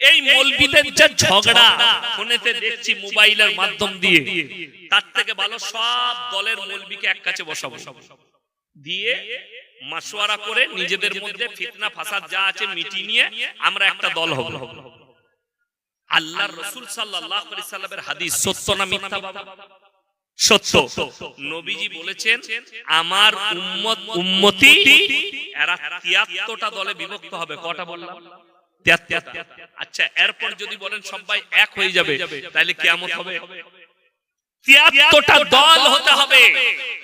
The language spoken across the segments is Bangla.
এই মৌলবিদের যা ঝগড়া, ফোনেতে দেখছি মোবাইলের মাধ্যম দিয়ে, তার থেকে ভালো সব দলের মৌলবিকে এক কাছে বসাবো। দিয়ে মাসোয়ারা করে নিজেদের মধ্যে ফিতনা ফাসাদ যা আছে মিটিয়ে নিয়ে আমরা একটা দল হব। আল্লাহর রসুল সাল্লাল্লাহু আলাইহি সাল্লামের হাদিস, সত্য না মিথ্যা সত্য। নবীজি বলেছেন, আমার উম্মত, উম্মতি, এরা তিয়াত্তরটা দলে বিভক্ত হবে। কটা বললাম? আচ্ছা এরপর যদি বলেন সবাই এক হয়ে যাবে তাহলে কিয়ামত হবে। তিয়াত্তরটা দল হতে হবে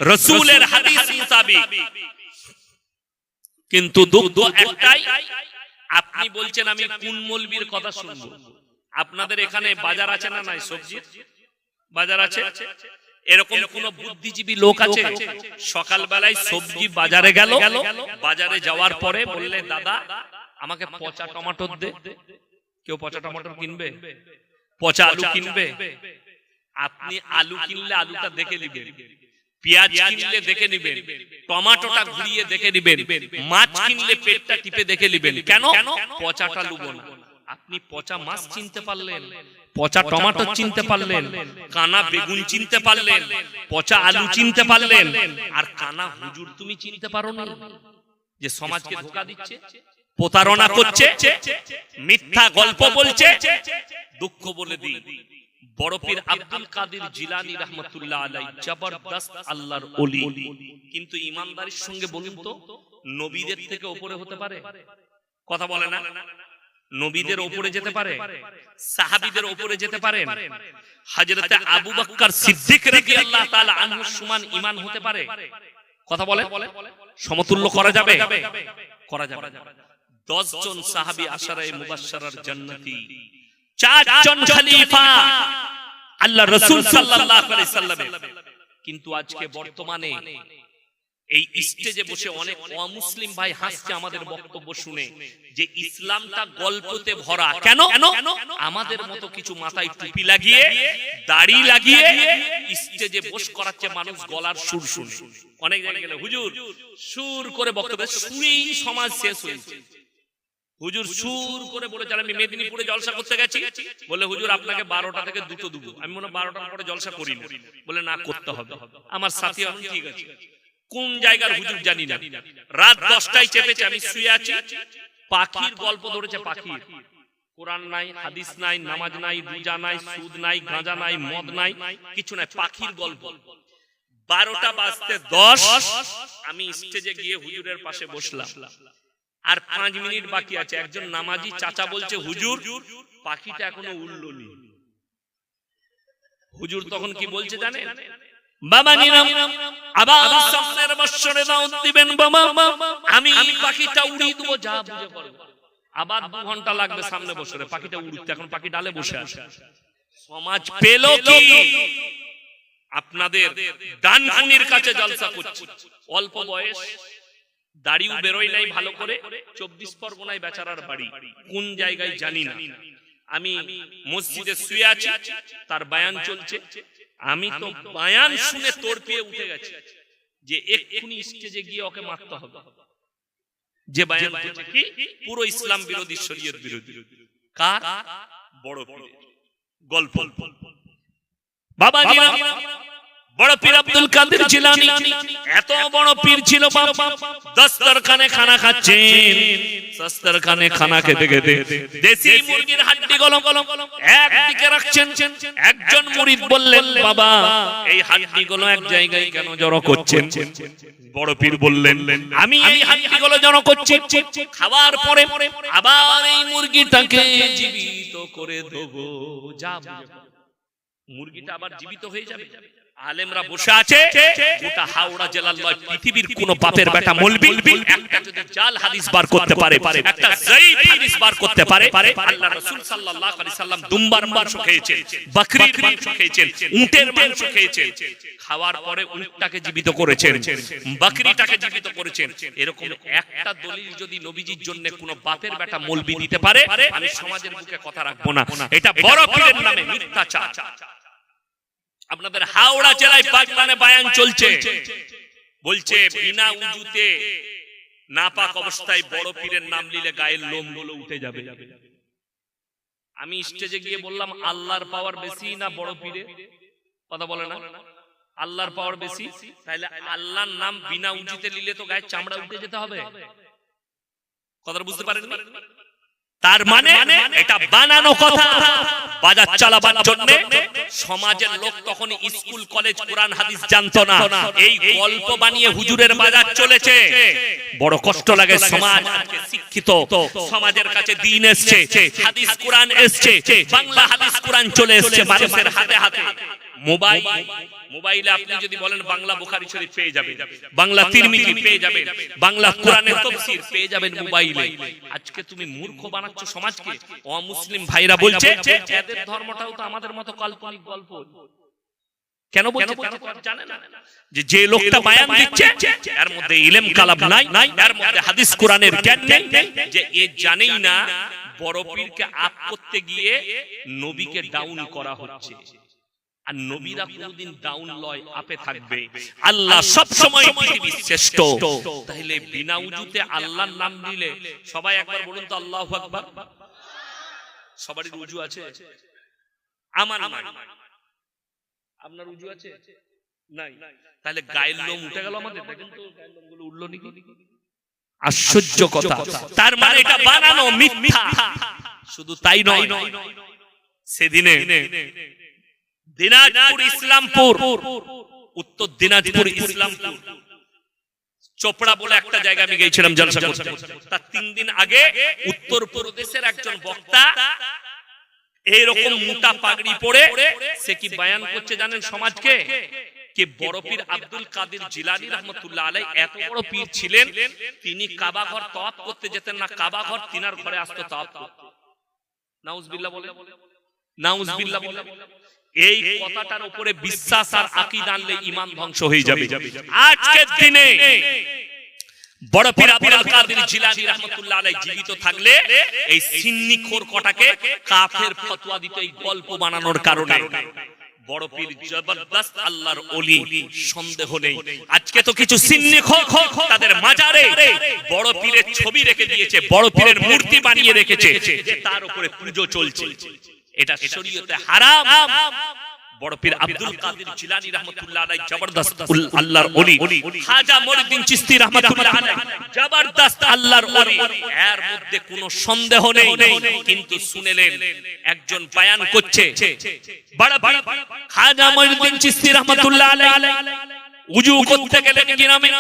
রসুলের হাদিস মোতাবিক। কিন্তু দুঃখ একটাই আপনি বলছেন আমি কোন মলবির কথা শুনব? আপনাদের এখানে বাজার আছে না নাই সবজির? বাজার আছে? এরকম কোন বুদ্ধিজীবী লোক আছে? সকাল বেলায় সবজি বাজারে গেল বাজারে যাওয়ার পরে বললে দাদা আমাকে পচা টমাটোর দে। কেউ পচা টমাটোর কিনবে? পচা আলু কিনবে? আপনি আলু কিনলে আলুটা দেখে নিবেন। পেঁয়াজ কিনলে দেখে নিবেন। টমাটোটা ঘুরিয়ে দেখে নিবেন। মাছ কিনলে পেটটা টিপে দেখে নিবেন। কেন? পচাটা লুবো না আপনি পচা মাছ চিনতে পারলেন। পচা টমাটো চিনতে পারলেন। কানা বেগুন চিনতে পারলেন। পচা আলু চিনতে পারলেন। আর কানা হুজুর তুমি চিনতে পারো না যে সমাজকে ধোকা দিচ্ছে প্রতারণা করছে মিথ্যা গল্প বলছে দুঃখ বলে দিই। আব্দুল কাদের জিলানি রহমতুল্লাহ আলাই জবরদস্ত আল্লাহর ওলি। কিন্তু ইমানদারির সঙ্গে বলুন তো নবীদের থেকে উপরে হতে পারে? কথা বলে না। নবীদের উপরে যেতে পারে? সাহাবীদের উপরে যেতে পারে। হযরতে আবু বকর সিদ্দিক রাদিয়াল্লাহু তাআলা আনহু সমান ঈমান হতে পারে? কথা বলে? সমতুল্য করা যাবে। করা যাবে। 10 জন সাহাবী আশারায়ে মুবাশশারার জান্নাতি। চারজন খলিফা। আল্লাহ রাসূল সাল্লাল্লাহু আলাইহি সাল্লামের কিন্তু আজকে বর্তমানে এই স্টেজে বসে অনেক অমুসলিম ভাই হাসছে আমাদের বক্তব্য শুনে যে ইসলামটা গল্পতে ভরা। কেন? আমাদের মতো কিছু মাথায় টুপি লাগিয়ে দাড়ি লাগিয়ে স্টেজে বস করাচ্ছে মানুষ গলার সুর শুনে। অনেক জায়গায় গেলে হুজুর সুর করে বক্তব্য সুরেই সমাজ শেষ হয়েছে হুজুর সুর করে বলেছে আমি মেদিনীপুরে জলসা করতে গেছি। বলে হুজুর আপনাকে বারোটা থেকে দুটো দেবো। আমি মনে বারোটার পরে জলসা করি না বলে না করতে হবে। আমার সাথী এখন ঠিক আছে। কোন জায়গার হুজুর জানি না। রাত দশটায় চেপেছে আমি শুয়ে আছি। পাখির গল্প ধরেছে পাখির। কোরআন নাই হাদিস নাই নামাজ নাই রোজা নাই সুদ নাই গাঁজা নাই মদ নাই কিছু নাই পাখির গল্প। বারোটা বাজতে দশ। আমি স্টেজে গিয়ে হুজুরের পাশে বসলাম আর পাঁচ মিনিট বাকি আছে। একজন নামাজি চাচা বলছে, হুজুর, পাখিটা এখনও উড়লো নি। হুজুর তখন কি বলছে জানেন? বাবা নিলাম, আবার সামনের দিবেন বাবা। আমি পাখিটা উড়িয়ে দেবো, যা বুঝে আবার দু ঘণ্টা লাগবে সামনে বছরে পাখিটা উড়তে এখন পাখি ডালে বসে আছে। সমাজ পেল কি? আপনাদের দান খুনির কাছে জলসা করছে। অল্প বয়স দাড়িও বেরোয় নাই ভালো করে। চব্বিশ পরগনায় বেচারার বাড়ি। কোন জায়গায় জানি না। আমি মসজিদে শুয়ে আছি তার বায়ান চলছে। আমি তো বায়ান শুনে তোর পেয়ে উঠে গেছি যে এক্ষুনি স্টেজে গিয়ে ওকে মারতে হবে। যে বায়ান করছে কি? পুরো ইসলাম বিরোধী শরীয়ত বিরোধী। কার? বড় পীরের। গল্প। বাবা একজন মুরিদ বললেন, বাবা, এই হাড্ডি গুলো এক জায়গায় কেন জড়ো করছেন? বড় পীর বললেন, আমি এই হাড্ডি গুলো জড়ো করছি। খাবার পরে আবার এই মুরগিটাকে জীবিত করে দেবো। যা মুরগিটা আবার জীবিত হয়ে যাবে। আলেমরা বসে আছে গোটা হাওড়া জেলার নয় পৃথিবীর কোন বাপের বেটা মলবি একটা যদি জাল হাদিস বার করতে পারে একটা হাদিস বার করতে পারে আল্লাহ রাসূল সাল্লাল্লাহু আলাইহি সাল্লাম দুম্বার মাংস খেয়েছেন বকরির মাংস খেয়েছেন উটের মাংস খেয়েছেন খাওয়ার পরে উটটাকে জীবিত করেছেন বকরিটাকে জীবিত করেছেন এরকম একটা দলিল যদি নবীজির জন্য কোন বাপের বেটা মলবি দিতে পারে আমি সমাজের মুখে কথা রাখব না। এটা বড় পীরের নামে মিথ্যাচার। আপনাদের হাওড়া জেলায় পাকলানে বায়ান চলছে। বলছে বিনা উজুতে নাপাক অবস্থায় বড় পীরের নাম নিলে গায়ের লোমগুলো উঠে যাবে। আমি স্টেজে গিয়ে বললাম আল্লাহর পাওয়ার বেশি না বড় পীরে? কথা বলে না? আল্লাহর পাওয়ার বেশি? তাহলে আল্লাহর নাম বিনা উঁচিতে নিলে তো গায়ের চামড়া উঠে যেতে হবে। কথাটা বুঝতে পারেন তার মানে এটা বানানো কথা। বাজার চালাবার জন্য সমাজের লোক তখন স্কুল কলেজ কোরআন হাদিস জানতো না। এই গল্প বানিয়ে হুজুরের বাজার চলেছে। বড় কষ্ট লাগে সমাজ। শিক্ষিত। সমাজের কাছে দিন এসছে। হাদিস কোরআন এসছে। বাংলা হাদিস কোরআন চলে এসছে মানুষের হাতে। হাতে। মোবাইল মোবাইলে আপনি যদি বলেন বাংলা বুখারী শরীফ পেয়ে যাবেন বাংলা তিরমিজি পেয়ে যাবেন বাংলা কোরআনের তাফসীর পেয়ে যাবেন মোবাইলে। আজকে তুমি মূর্খ বানাচ্ছ সমাজকে অমুসলিম ভাইরা বলছে এদের ধর্মটাও তো আমাদের মতো কাল্পনিক গল্প। কেন বলছে জানে না। যে যে লোকটা বায়ান দিচ্ছে এর মধ্যে ইলেম কালাম নাই এর মধ্যে হাদিস কোরআনের জ্ঞান নেই যে এ জানেই না বড় পীরকে আপ করতে গিয়ে নবীকে ডাউন করা হচ্ছে। আর নবীরা কোনদিন ডাউন লয় আপে থাকবে। আল্লাহ সব সময় পৃথিবীর শ্রেষ্ঠ। তাহলে বিনা উজুতে আল্লাহর নাম নিলে সবাই একবার বলুন তো আল্লাহু আকবার। সবারই আছে? আমার নাই। আপনার উজু আছে? নাই। তাহলে গায়ের লোম উঠে গেল আমাদের। দেখেন তো গায়ের লোমগুলো উঠল নাকি? আশ্চর্য কথা। তার মানে এটা বানানো মিথ্যা। শুধু তাই নয়। সেদিনে দিনাজপুর ইসলামপুর, উত্তর দিনাজপুর ইসলামপুর। চোপড়া বলে একটা জায়গা আমি গিয়েছিলাম জলসা করতে। তার তিন দিন আগে উত্তর প্রদেশের একজন বক্তা এইরকম মোটা পাগড়ি পরে সে কি বায়ান করছে জানেন সমাজকে? কে বড় পীর আব্দুল কাদের জিলানি রহমতুল্লাহ আলাই এত বড় পীর ছিলেন, তিনি কাবা ঘর তওয়াফ করতে যেতেন না, কাবা ঘর তিনার ঘরে আসতো তওয়াফ করতে। নাউজবিল্লাহ বলে। নাউজবিল্লাহ বলে। এই কথাটার উপরে বিশ্বাস আর আকীদা আনলে ঈমান ধ্বংস হয়ে যাবে। আজকের দিনে বড় পীর আব্দুল কাদের জিলানী রাহমাতুল্লাহ আলাইহি জীবিত থাকলে এই সিন্নি খোর কটাকে কাফের ফতোয়া দিত এই গল্প বানানোর কারণে। বড় পীর জবরদস্ত আল্লাহর ওলি। সন্দেহ নেই। আজকে তো কিছু সিন্নি খোর তাদের মাজারে বড় পীরের ছবি রেখে দিয়েছে। বড় পীরের মূর্তি বানিয়ে রেখেছে তার উপরে পূজো চলছে। এটা শরীয়তে হারাম। বড় পীর আব্দুল কাদের জিলানী রাহমাতুল্লাহ আলাইহি জবরদস্ত আল্লাহর ওলি। খাজা চিশতি রাহমাতুল্লাহ আলাইহি। জবরদস্ত আল্লাহর ওলি। এর মধ্যে কোনো সন্দেহ নেই। কিন্তু শুনেলেন একজন বয়ান করছে। বড় বড় খাজা চিশতি রাহমাতুল্লাহ আলাইহি। উজু করতে গেলে গ্রামে।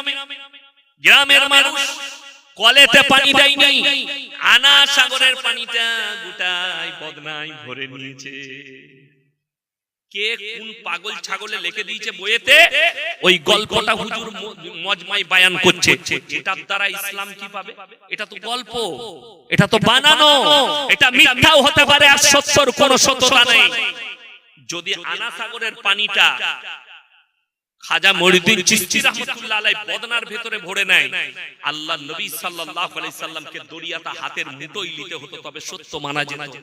গ্রামের মানুষ কলেতে পানি দেয়নি। আনা সাগরের পানিটা গোটাই বদনাই ভরে নিয়েছে। কে কোন পাগল ছাগলে লিখে দিয়েছে বইয়েতে? ওই গল্পটা হুজুর মজমাই বায়ান করছে। এটার দ্বারা ইসলাম কি পাবে? এটা তো গল্প। এটা তো বানানো। এটা মিথ্যাও হতে পারে আর সত্যর কোনো সত্যতা নেই। যদি আনা সাগরের পানিটা খাজা মরিদিন চিস্তি রাহমাতুল্লাহ আলাই বদনার ভেতরে ভরে নেয়। আল্লাহ নবী সাল্লাল্লাহু আলাইহি সাল্লামকে দরিয়াটা হাতের মুঠোয় নিতে হতো তবে সত্য মানা যেত।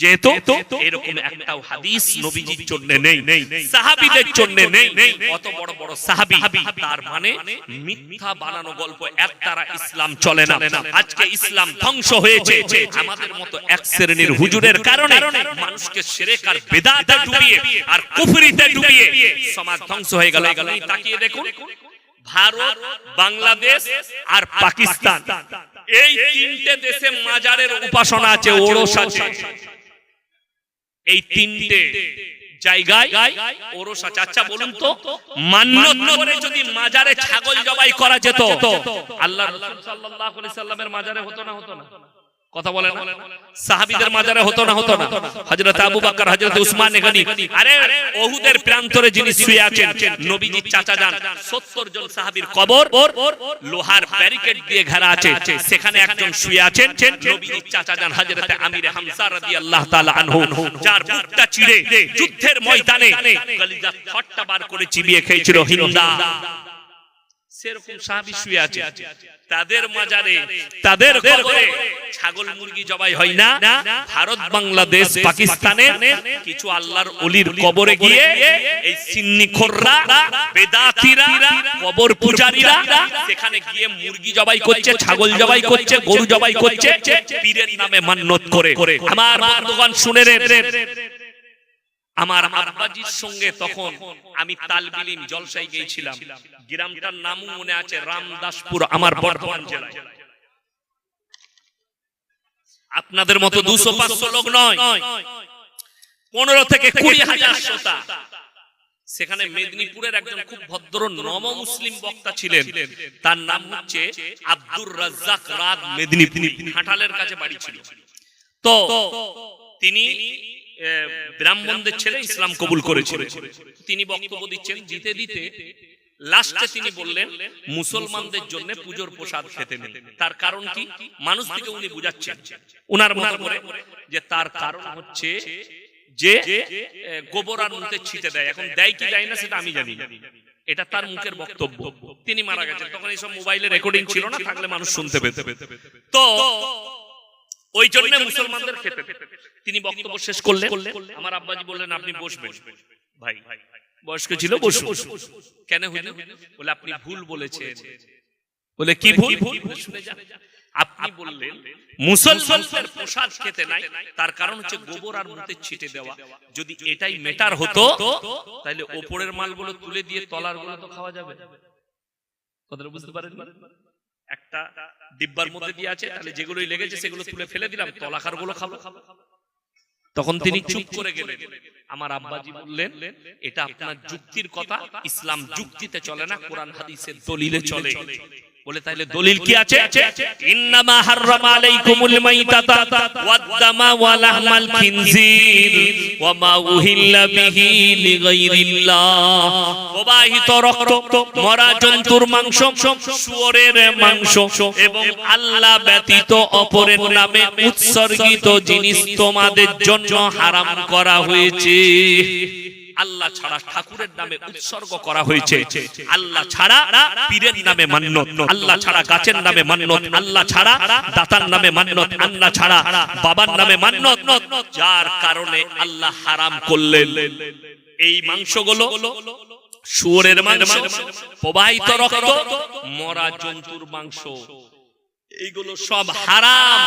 যেহেতু এরকম একটাও হাদিস নবীজির জন্য নেই। সাহাবীদের জন্য নেই। অত বড় বড় সাহাবী তার মানে মিথ্যা বানানো গল্প এক দ্বারা ইসলাম চলে না। আজকে ইসলাম ধ্বংস হয়েছে। আমাদের মতো এক শ্রেণির হুজুরের কারণে মানুষকে শিরক আর বিদআতে ডুবিয়ে আর কুফরিতে ডুবিয়ে সমাজ ধ্বংস হয়ে গেল। তাকিয়ে দেখুন ভারত বাংলাদেশ আর পাকিস্তান। এই তিনটে দেশে মাজারের উপাসনা আছে ওরস আছে। এই তিনটে জায়গায় বলুন তো যদি মাজারে ছাগল জবাই করা যেত, আল্লাহ সাল্লামের মাজারে হতো না হতো না? কথা বলে না? সাহাবীদের মাজারে হতো না? হতো না। হযরত আবু বকর হযরত উসমান গনি আরে ওহুদের প্রান্তরে যিনি শুয়ে আছেন নবীজির চাচা যান 70 জন সাহাবীর কবর লোহার ব্যারিকেড দিয়ে ঘেরা আছে। সেখানে একজন শুয়ে আছেন। নবীজির চাচা যান হযরত আমির হামজা রাদিয়াল্লাহু তাআলা আনহু। যার বুকটা চিড়ে যুদ্ধের ময়দানে কলিজা ফট্টা বার করে চিবিয়ে খেয়েছিল হিন্দা। সেরকম সাহাবী শুয়ে আছে তাদের মাজারে তাদের কবরে ছাগল মুরগি জবাই হয় না। ভারত বাংলাদেশ পাকিস্তানে কিছু আল্লাহর অলির কবরে গিয়ে এই সিন্নি খোররা বেদাতিরা কবর পূজারীরা সেখানে গিয়ে মুরগি জবাই করছে ছাগল জবাই করছে গরু জবাই করছে পীরের নামে মান্যত করে। আমার বন্ধুগণ শুনে রে। আমার আব্বাজির সঙ্গে তখন আমি তালবিলিম জলসাই গিয়েছিলাম। গ্রামটার নাম মনে আছে, রামদাসপুর, আমার বর্ধমান জেলায়। আপনাদের মতো দুশো পাঁচশো লোক নয়, পনেরো থেকে কুড়ি হাজার শ্রোতা। সেখানে মেদিনীপুরের একজন খুব ভদ্র নম মুসলিম বক্তা ছিলেন। তার নাম হচ্ছে আব্দুর রাজ্জাক রাত মেদিনীপুর, হাঁটালের কাছে বাড়ি ছিল। তো, তিনি ব্রাহ্মণদের ছেলে ইসলাম কবুল করেছিলেন তিনি বক্তব্য দিচ্ছেন, দিতে দিতে লাস্টে তিনি বললেন, মুসলমানদের জন্য পুজোর প্রসাদ খেতে নেই। তার কারণ কি? মানুষ থেকে উনি বুঝাচ্ছেন। উনার মতো করে যে তার কারণ হচ্ছে যে গোবর আর মুখে ছিটে দেয়। এখন দেয় কি দেয় না সেটা আমি জানি এটা তার মুখের বক্তব্য। তিনি মারা গেছেন। তখন এইসব মোবাইলে রেকর্ডিং ছিল না, থাকলে মানুষ শুনতে পেতে। তো ওই জন্য মুসলমানদের খেতে তিনি বক্তব্য শেষ করলেন। আমার আব্বাজি বললেন আপনি বসবেন। ভাই বয়স্ক ছিল বসুন। কেন হইল বলে আপনি ভুল বলেছেন। বলে কি ভুল? শুনে যান। আপনি বললেন মুসলমানদের প্রসাদ খেতে নাই তার কারণ হচ্ছে গোবর আর মুতে ছিটে দেওয়া। যদি এটাই মেটার হতো তাহলে ওপরের মালগুলো তুলে দিয়ে তলারগুলো তো খাওয়া যাবে। কথাটা বুঝতে পারেন? একটা ডিব্বার মধ্যে দিয়ে আছে তাহলে যেগুলোই লেগেছে সেগুলো তুলে ফেলে দিলাম তলাকারগুলো খাব। তখন তিনি চুপ করে গেলেন। আমার আব্বাজি বললেন এটা আপনার যুক্তির কথা ইসলাম যুক্তিতে চলে না কোরআন হাদিসের দলিলে চলে। বলে তাইলে দলিল কি আছে? ইন্নামা হাররামা আলাইকুমুল মাইতাতা ওয়াদ-দামা ওয়া লাহমাল খিনজির ওয়া মা উহিল্লা বিহি লিগাইরিল্লাহ। প্রবাহিত রক্ত মরা জন্তুর মাংস শুয়োরের মাংস এবং আল্লাহ ব্যতীত অপরের নামে উৎসর্গিত জিনিস তোমাদের জন্য হারাম করা হয়েছে। আল্লাহ ছাড়া ঠাকুরের নামে উৎসর্গ করা হয়েছে। আল্লাহ ছাড়া পীরের নামে মান্যত। আল্লাহ ছাড়া গাছের নামে মান্যত। আল্লাহ ছাড়া দাতার নামে মান্যত। আল্লাহ ছাড়া বাবার নামে মান্যত। যার কারণে আল্লাহ হারাম করলেন। এই মাংসগুলো শুয়োরের মাংস, প্রবাহিত রক্ত, মরা জন্তুর মাংস। এইগুলো সব হারাম।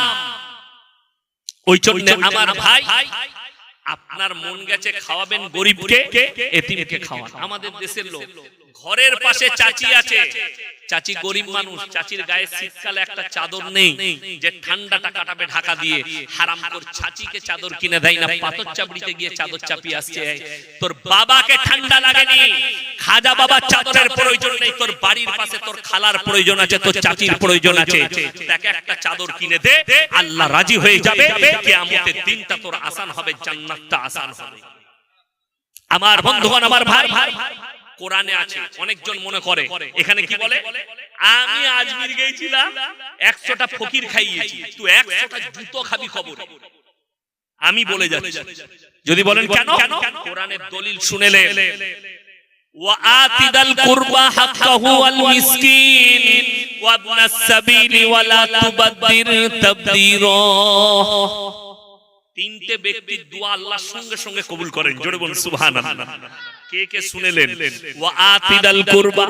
ওই জন্য আমার ভাই আপনার মন গেছে খাওয়াবেন গরিবকে এতিমকে খাওয়ান। আমাদের দেশের লোক। ঘরের পাশে চাচি আছে। চাচি গরিব মানুষ চাচির গায়ে শীতকালে একটা চাদর নেই যে ঠান্ডাটা কাটাবে ঢাকা দিয়ে হারাম কর চাচিকে চাদর কিনে দেয় না পাথর চাপড়িতে গিয়ে চাদর চাপিয়ে আসছে। তোর বাবাকে ঠান্ডা লাগেনি। খাজা বাবার চাদরের প্রয়োজন নেই। তোর বাড়ির পাশে তোর খালার প্রয়োজন আছে তোর চাচির প্রয়োজন আছে। তাকে একটা চাদর কিনে দে। আল্লাহ রাজি হয়ে যাবে। কিয়ামতের দিনটা তোর আসান হবে জান্নাতটা আসান হবে। আমার বন্ধুগণ আমার ভাই ভাই কোরআনে আছে অনেকজন মনে করে এখানে কি বলে আমি আজমির গিয়েছিলাম একশোটা ফকির খাইয়েছি তুই একশোটা জুতো খাবি খবর আমি বলে যাচ্ছি যদি বলেন কেন কোরআনের দলিল শুনেলে وآت ذا القربى حقه والمسكين وابن السبيل ولا تبذر تبذيرا তিনটে ব্যক্তির দোয়া আল্লাহর সঙ্গে সঙ্গে কবুল করেন জোরে বলুন সুবহানাল্লাহ কে কে শুনেলেন? ওয়া আতিদাল কুরবা।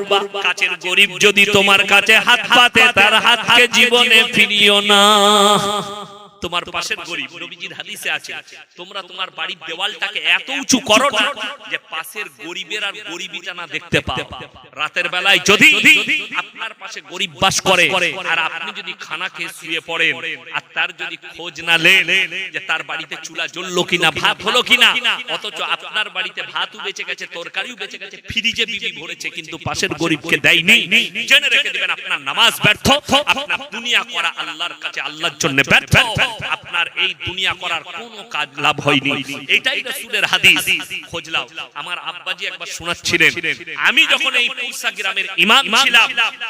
কাছের গরিব যদি তোমার কাছে হাত পাতে তার হাতকে জীবনে ফিরিও না। তোমার পাশের গরিব নবীজির হাদিসে আছে তোমরা তোমার বাড়ির দেওয়ালটাকে এত উঁচু করো না যে পাশের গরিবের আর গরিবিটা না দেখতে পাও। রাতের বেলায় যদি আপনার পাশে গরিব বাস করে আর আপনি যদি খানা খেয়ে শুয়ে পড়েন আর তার যদি খোঁজ না নেন যে তার বাড়িতে চুলা জ্বললো কিনা ভাত হলো কিনা অথচ আপনার বাড়িতে ভাতও বেঁচে গেছে তরকারিও বেঁচে গেছে ফ্রিজে বিবি ভরেছে কিন্তু পাশের গরিবকে দেয়নি। জেনে রেখে দিবেন আপনার নামাজ ব্যর্থ আপনার দুনিয়া করা আল্লাহর কাছে আল্লাহর জন্য ব্যর্থ আপনার এই দুনিয়া করার কোনো কাজ লাভ হয়নি। এটাই রাসূলের হাদিস। খোঁজলাও আমার আব্বাজি একবার শোনাচ্ছিলেন, আমি যখন এই পুরসা গ্রামের ইমাম ছিলাম,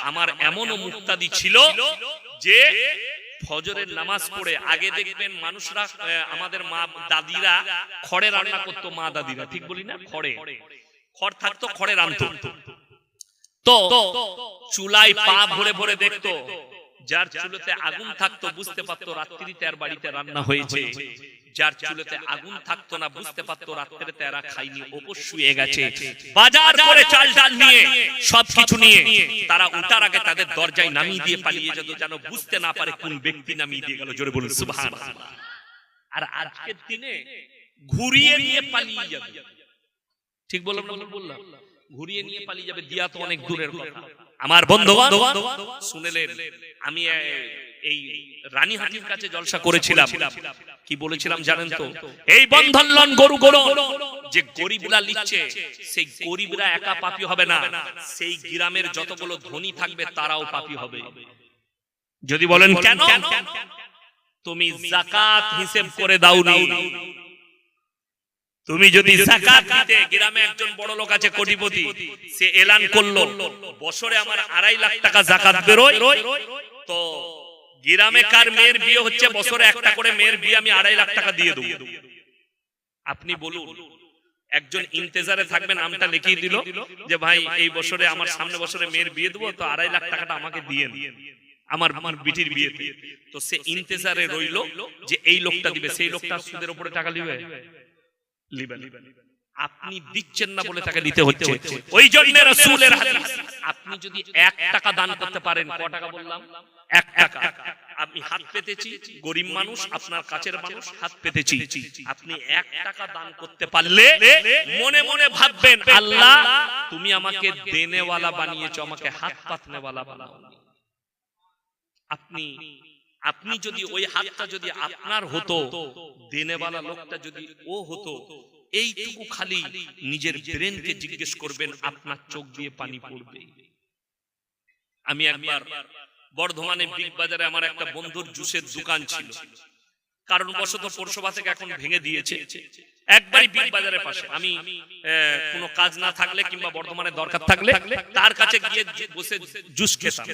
আমার এমনও মুক্তাদি ছিল যে ফজরের নামাজ পড়ে আগে দেখবেন মানুষরা আমাদের মা দাদিরা খড়ে রান্না করতো, মা দাদিরা, ঠিক বলি না? খড়ে। খড় থাকতো, খড়ে রান্নতো তো চুলায় পা ভরে ভরে দেখতো যার চুলোতে আগুন থাকতো বুঝতে পারতো রাত্রিতে আর বাড়িতে রান্না হয়েছে। যার চুলোতে আগুন থাকতো না বুঝতে পারতো রাত্রিতে এরা খাইনি ওপর শুয়ে গেছে। বাজার করে চাল ডাল নিয়ে, সবকিছু নিয়ে তারা উঠার আগে তাদের দরজায় নামিয়ে দিয়ে পালিয়ে যেত যেন বুঝতে না পারে কোন ব্যক্তি নামিয়ে দিয়ে গেল। জোরে বলুন, সুবহানাল্লাহ। আর আজকের দিনে ঘুরিয়ে নিয়ে পালিয়ে যাবে। ঠিক বললাম না বললাম? ঘুরিয়ে নিয়ে পালিয়ে যাবে, দিয়া তো অনেক দূরের কথা। আমার বন্ধুগণ শুনেলেন আমি এই রানীহাটির কাছে জলসা করেছিলাম। কি বলেছিলাম জানেন তো? এই বন্ধন লন গরু গরু যে গরিবরা লিখছে সেই গরিবরা একা পাপি হবে না। সেই গ্রামের যতগুলো ধনী থাকবে তারাও পাপি হবে। যদি বলেন কেন? তুমি জাকাত হিসেব করে দাওনি। তুমি যদি জাকাত দিতে গ্রামে একজন বড় লোক আছে কোটিপতি সে এলান করল বছরে আমার আড়াই লাখ টাকা জাকাত বেরোয়। তো গ্রামে কার মেয়ের বিয়ে হচ্ছে বছরে একটা করে মেয়ের বিয়ে আমি আড়াই লাখ টাকা দিয়ে দেবো। আপনি বলুন একজন ইন্তেজারে থাকবেন নামটা লিখিয়ে দিল যে ভাই এই বছরে আমার সামনে বছরে মেয়ের বিয়ে দেবো তো আড়াই লাখ টাকাটা আমাকে দিয়ে আমার আমার বিটির বিয়েতে। তো সে ইন্তেজারে রইল যে এই লোকটা দিবে সেই লোকটা সুদের উপরে টাকা দিবে লিবেন। আপনি দিচ্ছেন না বলে তাকে দিতে হচ্ছে। ওই জন্য রাসূলের হাদিস। আপনি যদি এক টাকা দান করতে পারেন ক টাকা বললাম? টাকা। আমি হাত পেতেছি গরিব মানুষ আপনার কাছের মানুষ হাত পেতেছি। আপনি এক টাকা দান করতে পারলে মনে মনে ভাববেন আল্লাহ তুমি আমাকে দেনেওয়ালা বানিয়েছো আমাকে হাত পাতনেওয়ালা বানাও আপনি আপনি যদি ওই হাতটা যদি আপনার হতো দেনেওয়ালা লোকটা যদি ও হতো এইটুকু খালি নিজের ব্রেনকে জিজ্ঞেস করবেন আপনার চোখ দিয়ে পানি পড়বে? আমি একবার বর্ধমানে বিগ বাজারে আমার একটা বন্ধুর জুসের দোকান ছিল। কারণ বশত পৌরসভা থেকে এখন ভেঙে দিয়েছে। একবারই বিগ বাজারের পাশে। আমি আহ, কোনো কাজ না থাকলে কিংবা বর্ধমানে দরকার থাকলে তার কাছে গিয়ে বসে জুস খেতাম।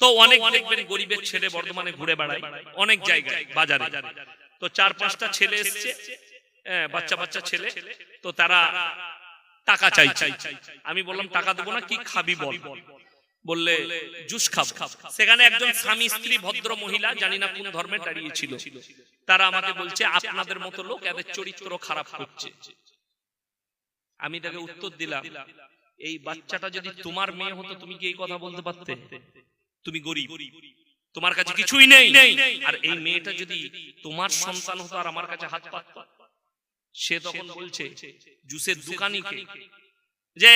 তো অনেক দেখবেন গরিবের ছেলে বর্ধমানে ঘুরে বেড়ায়। অনেক জায়গায় বাজারে। তো চার পাঁচটা ছেলে এসছে। হ্যাঁ, বাচ্চা বাচ্চা ছেলে। তো তারা টাকা চাই চাই আমি বললাম টাকা দেবো না কি খাবি বল? বললে জুস খাব। সেখানে একজন স্বামী স্ত্রী ভদ্র মহিলা জানি না কোন ধর্মে দাঁড়িয়েছিল তারা আমাকে বলছে আপনাদের মতো লোক এদের চরিত্র খারাপ করছে। আমি তাকে উত্তর দিলাম এই বাচ্চাটা যদি তোমার মেয়ে হতো তুমি কি এই কথা বলতে পারতে তুমি গরিব। তোমার কাছে কিছুই নেই। আর এই মেয়েটা যদি তোমার সন্তান হতো আর আমার কাছে হাত পাতত সে তখন বলছে জুসের দোকানিকে যে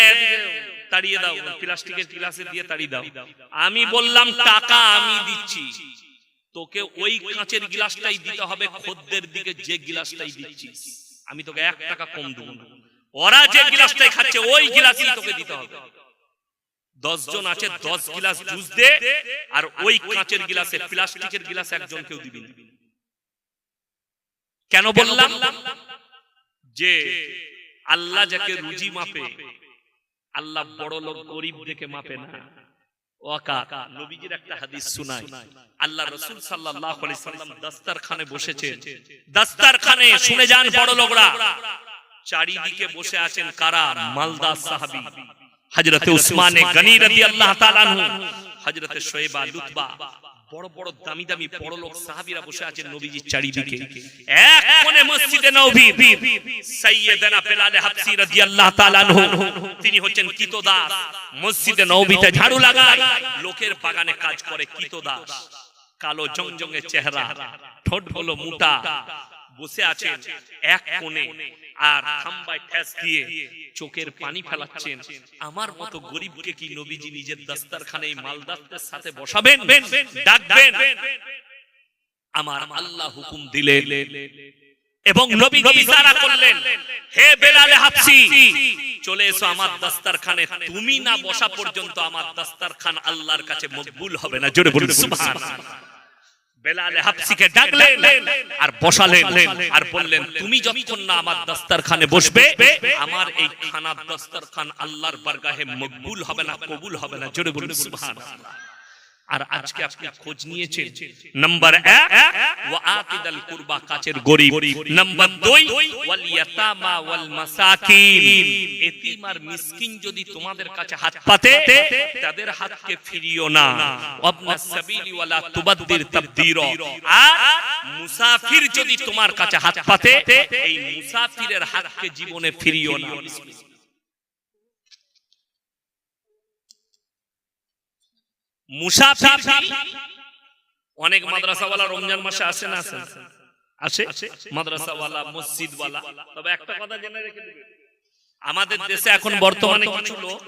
তাড়িয়ে দাও প্লাস্টিকের গ্লাসে দিয়ে তাড়িয়ে দাও। আমি বললাম টাকা আমি দিচ্ছি। তোকে ওই কাঁচের গ্লাসটাই দিতে হবে খদ্দের দিকে যে গ্লাসটাই দিচ্ছিস আমি তোকে এক টাকা কম দেবো। না। ওরা যে গ্লাসটাই খাচ্ছে ওই গ্লাসই তোকে দিতে হবে। দশ জন আছে দশ গিলাস জুস দে আর ওই কাঁচের গিলাসে প্লাস্টিকের গিলাস একজন কেউ দিবি। কেন বললাম? যে আল্লাহ যাকে রুজি মাপে আল্লাহ বড় লোক গরিব দেখে মাপে না। নবীজির একটা হাদিস শোনায় আল্লাহ রাসূল সাল্লাল্লাহু আলাইহি সাল্লাম দাস্তারখানে বসেছেন। দাস্তারখানে শুনে যান বড় লোকরা। চারিদিকে বসে আছেন কারা? মালদা সাহাবী। হযরতে উসমানে গনি রাদিয়াল্লাহু তাআলা আনহু হযরতে শোয়েবা লুতবা বড় বড় দামি দামি বড় লোক সাহাবীরা বসে আছেন নবীজির চারিদিকে। এক কোণে মসজিদে নববীর সাইয়েদনা বেলাল হাবসি রাদিয়াল্লাহু তাআলা আনহু তিনি হচ্ছেন কিতদাস। মসজিদে নববীতে ঝাড়ু লাগায়। লোকের বাগানে কাজ করে কিতদাস। কালো জংজঙ্গে চেহারা ঠোঁট হলো মোটা। বসে আছেন এক কোণে আর খাম্বায় ঠেস দিয়ে চোখের পানি ফেলাচ্ছেন। আমার মতো গরিবকে কি নবীজি নিজের দাস্তারখানে এই মালদারদের সাথে বসাবেন? ডাকবেন আমার আল্লাহ হুকুম দিলেন এবং নবীজি ইশারা করলেন হে বেলালে হাফসি চলে এসো আমার দাস্তারখানে। তুমি না বসা পর্যন্ত আমার দাস্তারখান আল্লাহর কাছে মকবুল হবে না। জোরে বলুন সুবহানাল্লাহ। বেলালে হাফসিকে ডাকলেন আর বসালেন আর বললেন তুমি যতক্ষণ না আমার দস্তারখানে বসবে আমার এই খানা দস্তারখান আল্লাহর বারগাহে মকবুল হবে না কবুল হবে না। জোরে বলুন সুবহানাল্লাহ। আর আজকে আপনি খোঁজ নিয়েছেন। নাম্বার এক, ওয়া কুরবা, কাছের গরিব। নাম্বার দুই, ওয়াল ইয়াতামা ওয়াল মাসাকিন। এতিম আর মিসকিন যদি তোমাদের কাছে হাত পাতে, তাদের হাতকে ফিরিও না। ওয়াবনা সাবিলি ওয়ালা তুবাদদির তাবদীর। আর মুসাফির যদি তোমার কাছে হাত পাতে, এই মুসাফিরের হাতকে জীবনে ফিরিও না। মুসাফির অনেক মাদ্রাসাওয়ালা রমজান মাসে আসে না আসে? আসে? মাদ্রাসাওয়ালা মসজিদওয়ালা। তবে একটা কথা জেনে রেখে আমাদের দেশে এখন বর্তমানে কিছু লোক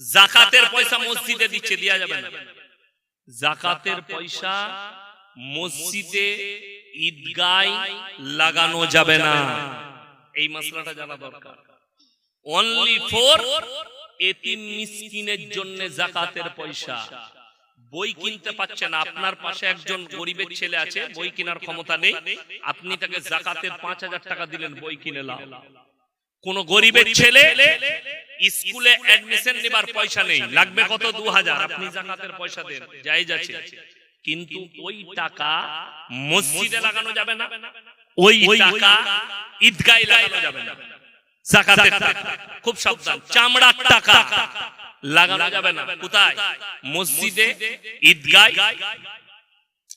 জাকাতের পয়সা মসজিদে দিচ্ছে দেওয়া যাবে না। জাকাতের পয়সা মসজিদে ঈদগায় লাগানো যাবে না। এই মশলাটা জানা দরকার। অনলি ফর এতিম মিসকিনের জন্য জাকাতের পয়সা। বই কিনতে পাচ্ছেন, আপনার পাশে একজন গরিবের ছেলে আছে, বই কেনার ক্ষমতা নেই, আপনি তাকে জাকাতের পাঁচ হাজার টাকা দিলেন, বই কিনে লাও কোন গরিবের ছেলে স্কুলে অ্যাডমিশন নেবার পয়সা নেই, লাগবে কত? দু হাজার। আপনি জাকাতের পয়সা দেন যাই যাচ্ছে কিন্তু ওই টাকা মসজিদে লাগানো যাবে না, ওই টাকা ঈদগায় লাগানো যাবে না। জাকাতের টাকা। খুব সাবধান। চামড়ার টাকা। লাগানো যাবে না। কোথায়? মসজিদে ঈদগায়।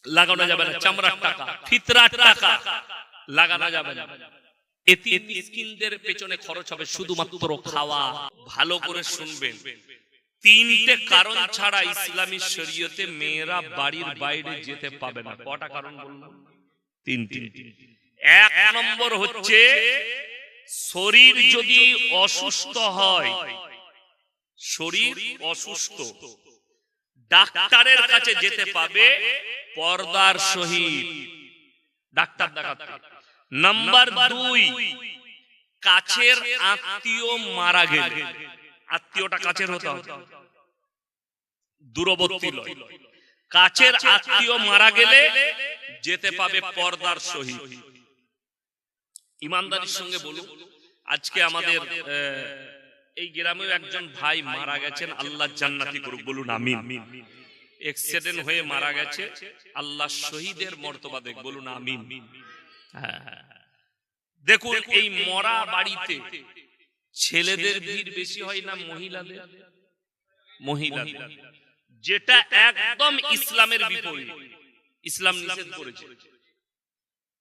লাগানো যাবে না। চামড়ার টাকা। ফিতরার টাকা। লাগানো যাবে না। এতিম মিসকিনদের পেছনে খরচ হবে শুধুমাত্র খাওয়া। ভালো করে শুনবেন। তিনটে কারণ ছাড়া ইসলামী শরীয়তে মেয়েরা বাড়ির বাইরে যেতে পাবে না। কটা কারণ বললাম তিনটি। এক নম্বর হচ্ছে শরীর যদি অসুস্থ হয় শরীর অসুস্থ। ডাক্তারের কাছে যেতে পাবে পর্দার সহিত। ডাক্তার দেখাতে নাম্বার দুই কাছের আত্মীয় মারা গেলে। আত্মীয়টা কাছের হতে হবে। দূরবর্তী লয়। কাছের আত্মীয় মারা গেলে যেতে পাবে পর্দার সহিত। ইমানদারির সঙ্গে বলুন। আজকে আমাদের এই গ্রামেও একজন ভাই মারা গেছেন। আল্লাহ জান্নাতি করুক বলুন আমিন। এক্সিডেন্ট হয়ে মারা গেছে। আল্লাহ শহীদের মর্তবা দেখ বলুন আমিন। দেখুন এই মরা বাড়িতে ছেলেদের ভিড় বেশি হয় না মহিলাদের? মহিলাদের। যেটা একদম ইসলামের বিপরীত। ইসলাম নিষেধ করেছে।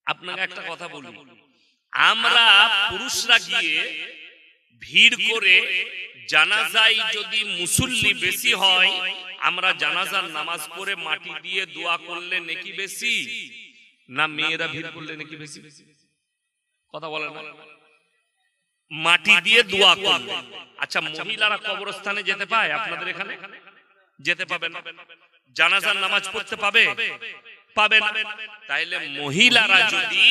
আপনাকে একটা কথা বলি। আমরা পুরুষরা গিয়ে ভিড় করে জানাজাই যদি মুসল্লি বেশি হয়, আমরা জানাজার নামাজ পড়ে মাটি দিয়ে দোয়া করলে নাকি বেশি? না মেয়েরা ভিড় করলে নাকি বেশি? কথা বলে না। মাটি দিয়ে দোয়া করলে। আচ্ছা মহিলারা কবরস্থানে যেতে পায় আপনাদের এখানে? যেতে পাবে না। জানাজার নামাজ পড়তে পাবে? পাবে না তাইলে মহিলারা যদি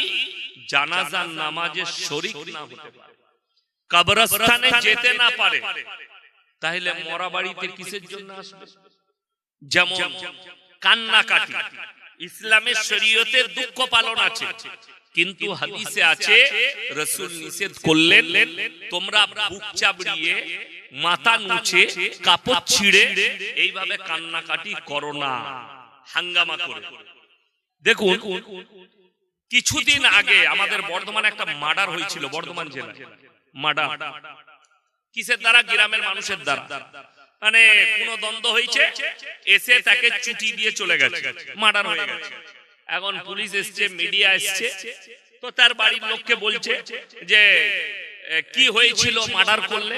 জানাজার নামাজে শরিক না হতে পারে। কবরস্থানে যেতে না পারে। তাহলে মরা বাড়িতে কিসের জন্য আসবে? যেমন কান্নাকাটি। ইসলামের শরীয়তে দুঃখ পালন আছে। কিন্তু হাদিসে আছে রসুল নিষেধ করলেন তোমরা বুক চাবড়িয়ে মাথা নুচে কাপড় ছিঁড়ে এইভাবে কান্নাকাটি করো না হাঙ্গামা করে। দেখুন কিছুদিন আগে আমাদের বর্ধমানে একটা মার্ডার হয়েছিল বর্ধমান জেলায়। মার্ডার। কিসের দ্বারা? গ্রামের মানুষের দ্বারা। মানে কোন দ্বন্দ্ব হয়েছে? এসে তাকে চুটি দিয়ে চলে গেছে। মার্ডার হয়ে গেছে। এখন পুলিশ এসছে মিডিয়া এসছে। তো তার বাড়ির লোককে বলছে যে কি হয়েছিল মার্ডার করলে?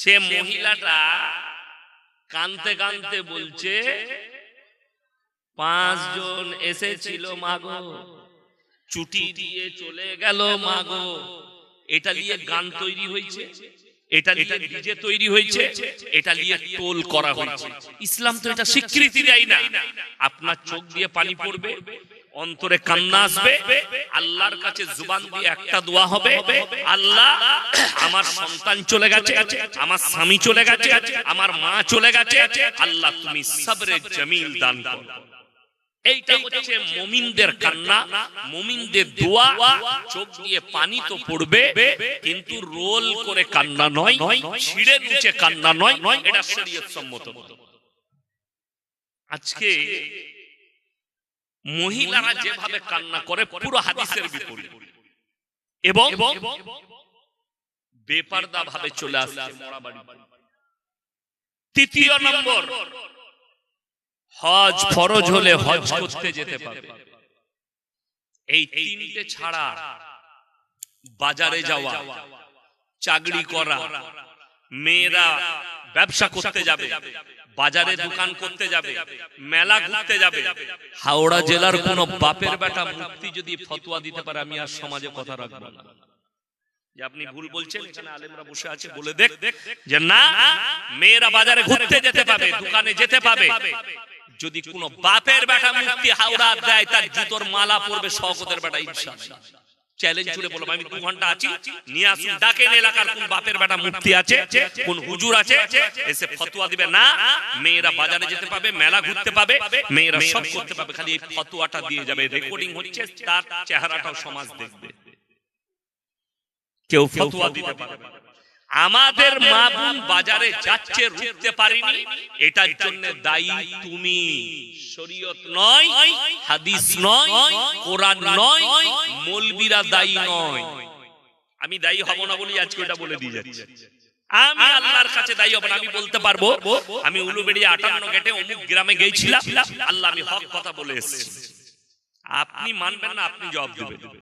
সে মহিলাটা কানতে কানতে বলছে পাঁচজন এসেছিল মাগো। চুটি দিয়ে চলে গেল মাগো। এটা নিয়ে গান তৈরি হয়েছে। এটা নিয়ে ডিজে তৈরি হয়েছে। এটা নিয়ে টোল করা হয়েছে। ইসলাম তো এটা স্বীকৃতি দেয় না। আপনার চোখ দিয়ে পানি পড়বে। অন্তরে কান্না আসবে। আল্লাহর কাছে জুবান দিয়ে একটা দোয়া হবে। আল্লাহ আমার সন্তান চলে গেছে। আমার স্বামী চলে গেছে। আমার মা চলে গেছে। আল্লাহ তুমি সবরে জমিল দান করো। এইটা হচ্ছে মমিনদের কান্না মমিনদের দোয়া চোখ দিয়ে পানি তো পড়বে কিন্তু রোল করে কান্না নয় ছিঁড়ে নিচে কান্না নয় এটা শরীয়ত সম্মত। আজকে মহিলারা যেভাবে কান্না করে পুরো হাদিসের বিপরীত। এবং বেপারদা ভাবে চলে আসছে তৃতীয় নম্বর হজ ফরজ হলে হজ করতে যেতে পারবে। এই তিনটে ছাড়া বাজারে যাওয়া চাকরি করা মেয়েরা ব্যবসা করতে যাবে বাজারে দোকান করতে যাবে মেলা ঘুরতে যাবে। হাওড়া জেলার কোন বাপের বেটা মুক্তি যদি ফতোয়া দিতে পারে আমি আর সমাজে কথা রাখব না। যে আপনি ভুল বলছেন এখানে আলেমরা বসে আছে বলে দেখ। যে না মেয়েরা বাজারে ঘুরতে যেতে পাবে দোকানে যেতে পাবে। যদি কোনো বাপের বেটা মুক্তি হাওড়া দেয় তার জুতোর মালা পরবে শওকতের বেটা, ইনশাআল্লাহ। চ্যালেঞ্জ জুড়ে বললাম আমি দু ঘণ্টা আছি। নিয়ে আসুন ডাকেন এলাকার কোন বাপের বেটা মুক্তি আছে, কোন হুজুর আছে, এসে ফতোয়া দিবে না। মেয়েরা বাজারে যেতে পাবে, মেলা ঘুরতে পাবে, মেয়েরা সব করতে পাবে, খালি এই দিয়ে যাবে। রেকর্ডিং হচ্ছে, তার চেহারাটাও সমাজ দেখবে। কেউ ফতোয়া দিতে পারে না। আমাদের মা বোন বাজারে যাচ্ছে রুখতে পারিনি। এটার জন্য দায়ী তুমি। শরীয়ত নয় হাদিস নয় কোরআন নয় মৌলবীরা দায়ী নয়। আমি দায়ী হব না বলি আজকে ওটা বলে দিয়ে যাচ্ছি আমি আল্লাহর কাছে দায়ী হব না আমি বলতে পারব আমি উলুবেড়িয়া আটান্ন গেটে অমুক গ্রামে গেছিলাম। আল্লাহ আমি হক কথা বলে এসেছি। আপনি মানবেন না আপনি জবাব দেবেন।